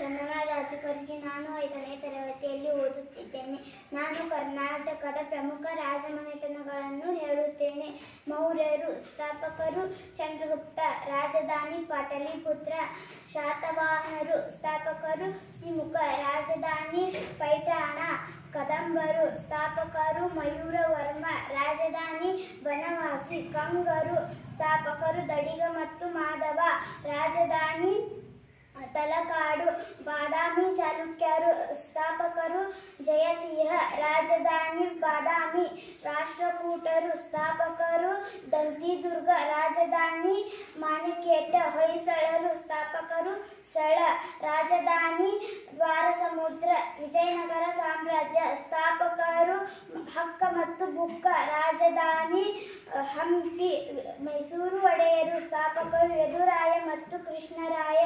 ನಾನು ಚಾಮರಾಜಕರ್ಜಿ ನಾನು ಐದನೇ ತರಗತಿಯಲ್ಲಿ ಓದುತ್ತಿದ್ದೇನೆ. ನಾನು ಕರ್ನಾಟಕದ ಪ್ರಮುಖ ರಾಜಮನೆತನಗಳನ್ನು ಹೇಳುತ್ತೇನೆ. ಮೌರ್ಯರು, ಸ್ಥಾಪಕರು, ಚಂದ್ರಗುಪ್ತ, ರಾಜಧಾನಿ ಪಾಟಲಿಪುತ್ರ ಶಾತವಾಹನರು, ಸ್ಥಾಪಕರು, ಶ್ರೀಮುಖ ರಾಜಧಾನಿ ಪೈಠಾಣ, ಕದಂಬರು, ಸ್ಥಾಪಕರು, ಮಯೂರವರ್ಮ, ರಾಜಧಾನಿ ಬನವಾಸಿ ಕಂಗರು, ಸ್ಥಾಪಕರು, ದಡಿಗ ಮತ್ತು ಮಾಧವ, ರಾಜಧಾನಿ ತಲಕಾಡು, ಬಾದಾಮಿ ಚಾಲುಕ್ಯರು, ಸ್ಥಾಪಕರು, ಜಯಸಿಂಹ, ರಾಜಧಾನಿ ಬಾದಾಮಿ, ರಾಷ್ಟ್ರಕೂಟರು, ಸ್ಥಾಪಕರು, ದಂತಿದುರ್ಗ, ರಾಜಧಾನಿ ಮಾಣಿಕೇಟ, ಹೊಯ್ಸಳರು, ಸ್ಥಾಪಕರು, ಸಳ, ರಾಜಧಾನಿ ದ್ವಾರಸಮುದ್ರ, ವಿಜಯನಗರ ಸಾಮ್ರಾಜ್ಯ, ಸ್ಥಾಪಕರು ಹಕ್ಕ ಮತ್ತು ಬುಕ್ಕ, ರಾಜಧಾನಿ ಹಂಪಿ, ಮೈಸೂರು ಒಡೆಯರು, ಸ್ಥಾಪಕರು ಯದುರಾಯ ಮತ್ತು ಕೃಷ್ಣರಾಯ.